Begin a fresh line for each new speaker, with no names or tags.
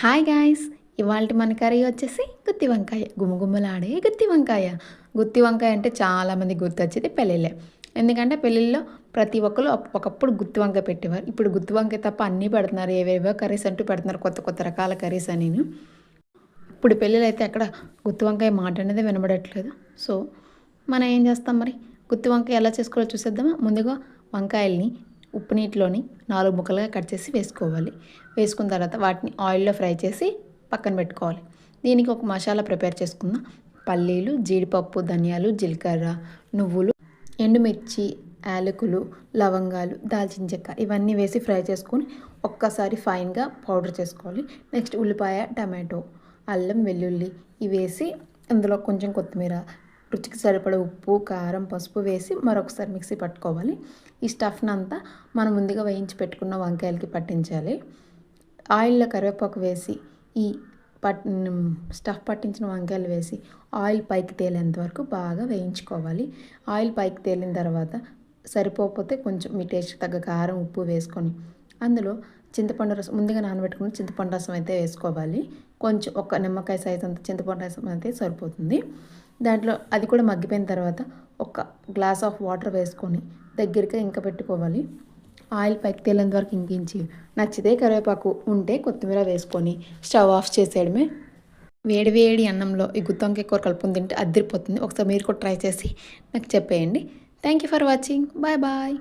Hi guys ఇవాళ మన curry వచ్చేసి గుత్తి వంకాయ. గుమ్మగుమ్మలాడే గుత్తి వంకాయ. గుత్తి వంకాయ అంటే చాలామంది గుర్తొచ్చేది పెళ్ళిళ్ళే. ఎందుకంటే పెళ్ళిళ్ళలో ప్రతి ఒక్కరు ఒకప్పుడు గుత్తి వంకాయ పెట్టేవారు. ఇప్పుడు గుత్తి వంకాయ తప్ప అన్నీ పెడుతున్నారు. ఏవేవో కర్రీస్ అంటూ పెడుతున్నారు. కొత్త కొత్త రకాల కర్రీస్ అని ఇప్పుడు పెళ్ళిళ్ళు అయితే అక్కడ గుత్తి వంకాయ మాట అనేది వినబడట్లేదు. సో మనం ఏం చేస్తాం మరి? గుత్తి వంకాయ ఎలా చేసుకోవాలో చూసేద్దామా? ముందుగా వంకాయల్ని ఉప్పు నీటిలోని నాలుగు ముక్కలుగా కట్ చేసి వేసుకోవాలి. వేసుకున్న తర్వాత వాటిని ఆయిల్లో ఫ్రై చేసి పక్కన పెట్టుకోవాలి. దీనికి ఒక మసాలా ప్రిపేర్ చేసుకుందాం. పల్లీలు జీడిపప్పు ధనియాలు జీలకర్ర నువ్వులు ఎండుమిర్చి యాలకులు లవంగాలు దాల్చిన చెక్క ఇవన్నీ వేసి ఫ్రై చేసుకొని ఒక్కసారి ఫైన్గా పౌడర్ చేసుకోవాలి. నెక్స్ట్ ఉల్లిపాయ టమాటో అల్లం వెల్లుల్లి ఇవి వేసి అందులో కొంచెం కొత్తిమీర రుచికి సరిపడే ఉప్పు కారం పసుపు వేసి మరొకసారి మిక్సీ పట్టుకోవాలి. ఈ స్టఫ్ని అంతా మనం ముందుగా వేయించి పెట్టుకున్న వంకాయలకి పట్టించాలి. ఆయిల్లో కరివేపాకు వేసి ఈ పట్ స్టఫ్ పట్టించిన వంకాయలు వేసి ఆయిల్ పైకి తేలేంత వరకు బాగా వేయించుకోవాలి. ఆయిల్ పైకి తేలిన తర్వాత సరిపోకపోతే కొంచెం మీ టేస్ట్ తగ్గ కారం ఉప్పు వేసుకొని అందులో చింతపండు రసం ముందుగా నానబెట్టుకుని చింతపండు రసం అయితే వేసుకోవాలి. కొంచెం ఒక నిమ్మకాయ సైజ్ అంత చింతపండు రసం అయితే సరిపోతుంది. దాంట్లో అది కూడా మగ్గిపోయిన తర్వాత ఒక గ్లాస్ ఆఫ్ వాటర్ వేసుకొని దగ్గరగా ఇంక పెట్టుకోవాలి. ఆయిల్ పైకి తేలేంత వరకు ఇంకించి నచ్చితే కరివేపాకు ఉంటే కొత్తిమీర వేసుకొని స్టవ్ ఆఫ్ చేసేయడమే. వేడి వేడి అన్నంలో ఈ గుత్తొంకాయ కూర కలుపుకుని తింటే అద్దరిపోతుంది ఒకసారి మీరు కూడా ట్రై చేసి నాకు చెప్పేయండి. Thank you for watching bye bye